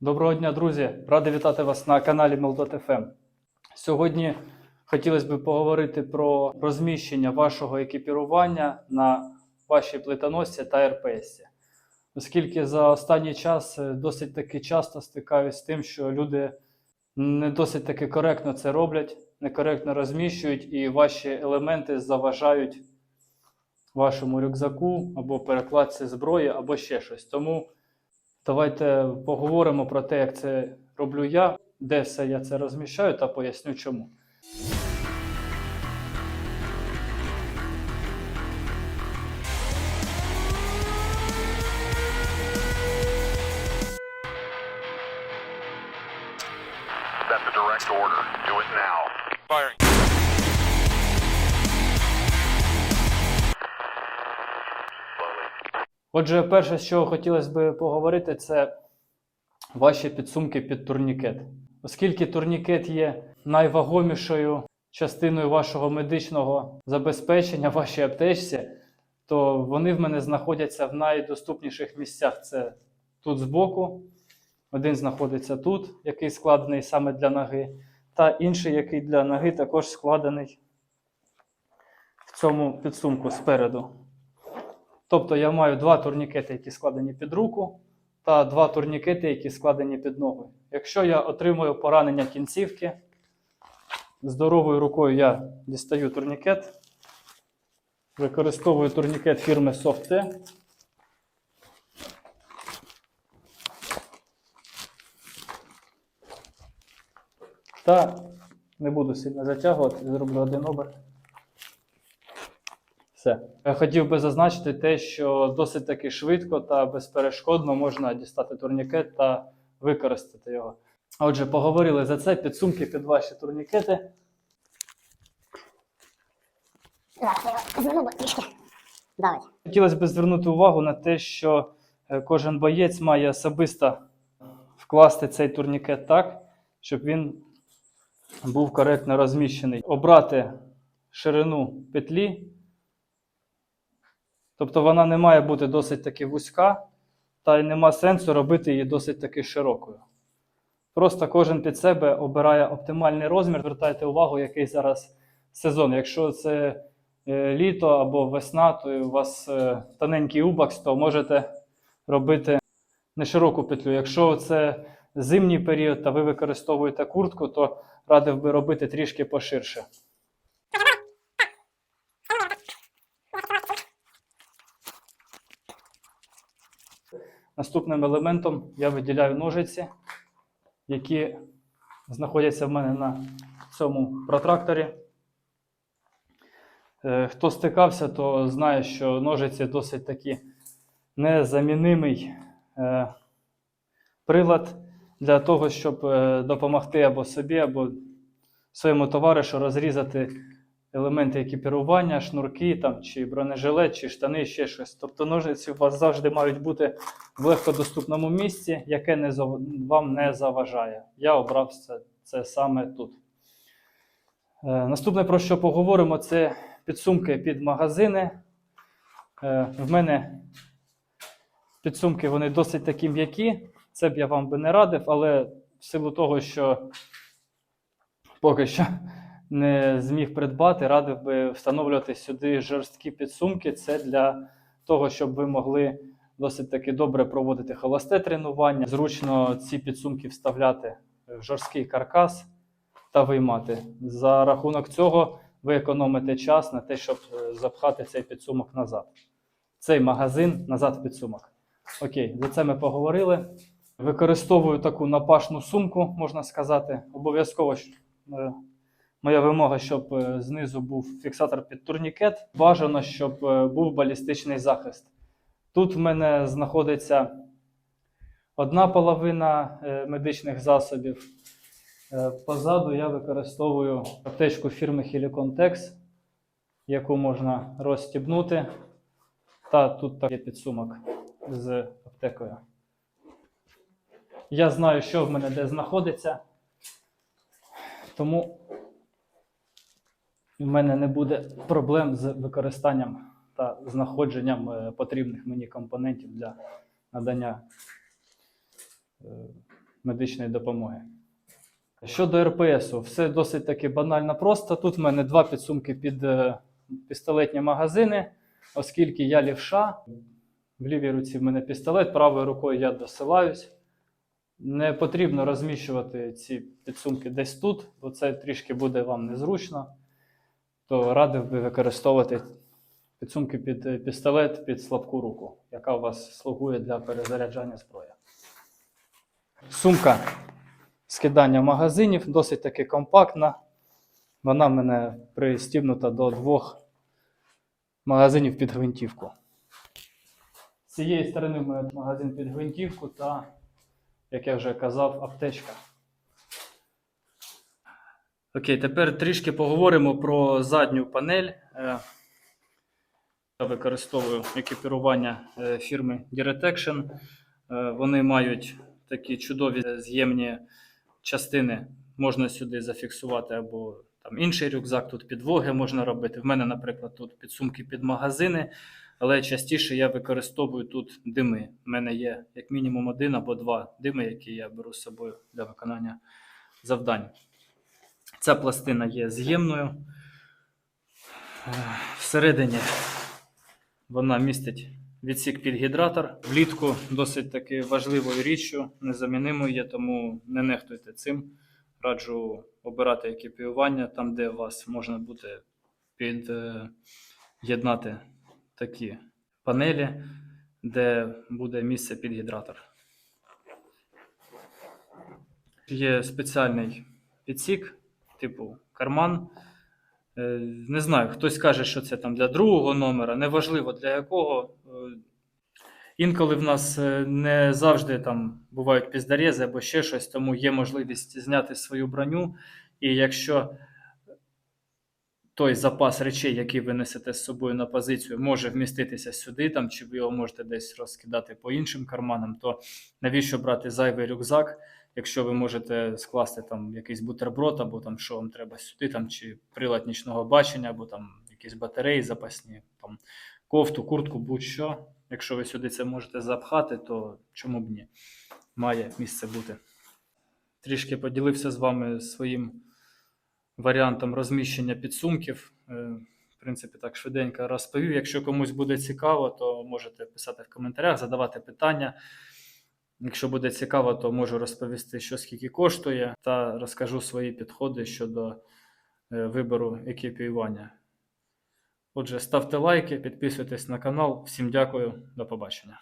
Доброго дня, друзі! Радий вітати вас на каналі Молдот.ФМ. Сьогодні хотілося б поговорити про розміщення вашого екіпірування на вашій плитоносці та РПС. Оскільки за останній час е, досить таки часто стикаюсь з тим, що люди не досить таки коректно це роблять, некоректно розміщують, і ваші елементи заважають вашому рюкзаку або перекладці зброї, або ще щось. Тому Давайте поговоримо про те, як це роблю я, де все я це розміщаю, та поясню чому. That's a direct order. Do it now. Firing. Отже, перше, з чого хотілося б поговорити, це ваші підсумки під турнікет. Оскільки турнікет є найвагомішою частиною вашого медичного забезпечення, вашій аптечці, то вони в мене знаходяться в найдоступніших місцях. Це тут збоку, один знаходиться тут, який складений саме для ноги, та інший, який для ноги також складений в цьому підсумку спереду. Тобто я маю два турнікети, які складені під руку, та два турнікети, які складені під ногу. Якщо я отримую поранення кінцівки, здоровою рукою я дістаю турнікет, використовую турнікет фірми Softe. Та не буду сильно затягувати, зроблю один оберт. Все. Я хотів би зазначити те, що досить таки швидко та безперешкодно можна дістати турнікет та використати його. Отже, поговорили за це. Підсумки під ваші турнікети. Хотілося б звернути увагу на те, що е, кожен боєць має особисто вкласти цей турнікет так, щоб він був коректно розміщений. Обрати ширину петлі, тобто вона не має бути досить таки вузька, та й нема сенсу робити її досить таки широкою. Просто кожен під себе обирає оптимальний розмір. Звертайте увагу, який зараз сезон. Якщо це е, літо або весна, то у вас е, тоненький убакс, то можете робити не широку петлю. Якщо це зимній період та ви використовуєте куртку, то радив би робити трішки поширше. Наступним елементом я виділяю ножиці, які знаходяться в мене на цьому протракторі. Е, Хто стикався, то знає, що ножиці досить таки незамінимий е, прилад для того, щоб е, допомогти або собі, або своєму товаришу розрізати елементи екіпірування, шнурки, там, чи бронежилет, чи штани, ще щось. Тобто ножиці у вас завжди мають бути в легкодоступному місці, яке не зав- вам не заважає. Я обрав це, це саме тут. Е, Наступне, про що поговоримо, це підсумки під магазини. Е, В мене підсумки вони досить такі м'які. Це б я вам би не радив, але в силу того, що поки що не зміг придбати, радив би встановлювати сюди жорсткі підсумки. Це для того, щоб ви могли досить таки добре проводити холосте тренування. Зручно ці підсумки вставляти в жорсткий каркас та виймати. За рахунок цього ви економите час на те, щоб е, запхати цей підсумок назад. Цей магазин назад в підсумок. Окей, за це ми поговорили. Використовую таку напашну сумку, можна сказати. Обов'язково е, моя вимога, щоб е, знизу був фіксатор під турнікет. Бажано, щоб е, був балістичний захист. Тут в мене знаходиться одна половина е, медичних засобів. Позаду я використовую аптечку фірми Helicon Tex, яку можна розстібнути. Та тут так є підсумок з аптекою. Я знаю, що в мене де знаходиться, тому в мене не буде проблем з використанням та знаходженням е, потрібних мені компонентів для надання е, медичної допомоги. Щодо РПСу, все досить таки банально просто. Тут в мене два підсумки під е, пістолетні магазини, оскільки я лівша. В лівій руці в мене пістолет, правою рукою я досилаюсь. Не потрібно розміщувати ці підсумки десь тут, бо це трішки буде вам незручно. То радив би використовувати підсумки під е, пістолет під слабку руку, яка у вас слугує для перезаряджання зброї. Сумка скидання магазинів досить таки компактна. Вона в мене пристібнута до двох магазинів під гвинтівку. З цієї сторони в магазин під гвинтівку та, як я вже казав, аптечка. Окей, тепер трішки поговоримо про задню панель. Е, Я використовую екіпірування е, фірми Diretection. Е, Вони мають такі чудові з'ємні частини. Можна сюди зафіксувати або там інший рюкзак, тут підвоги можна робити. В мене, наприклад, тут підсумки під магазини, але частіше я використовую тут дими. У мене є як мінімум один або два дими, які я беру з собою для виконання завдань. Ця пластина є з'ємною. Е, Всередині вона містить відсік під гідратор. Влітку досить таки важливою річчю, незамінимою є, тому не нехтуйте цим. Раджу обирати екіпіювання там, де вас можна буде під'єднати такі панелі, де буде місце під гідратор. Є спеціальний підсік, типу карман. Е, Не знаю, хтось каже, що це там для другого номера, неважливо для якого. Е, Інколи в нас е, не завжди там бувають піздарези або ще щось, тому є можливість зняти свою броню. І якщо той запас речей, який ви несете з собою на позицію, може вміститися сюди, там, чи ви його можете десь розкидати по іншим карманам, то навіщо брати зайвий рюкзак, якщо ви можете скласти там якийсь бутерброд, або там що вам треба сюди, там, чи прилад нічного бачення, або там якісь батареї запасні, там, кофту, куртку, будь-що. Якщо ви сюди це можете запхати, то чому б ні? Має місце бути. Трішки поділився з вами своїм варіантом розміщення підсумків. Е, В принципі, так швиденько розповів. Якщо комусь буде цікаво, то можете писати в коментарях, задавати питання. Якщо буде цікаво, то можу розповісти, що скільки коштує, та розкажу свої підходи щодо е, вибору екіпіювання. Отже, ставте лайки, підписуйтесь на канал. Всім дякую, до побачення.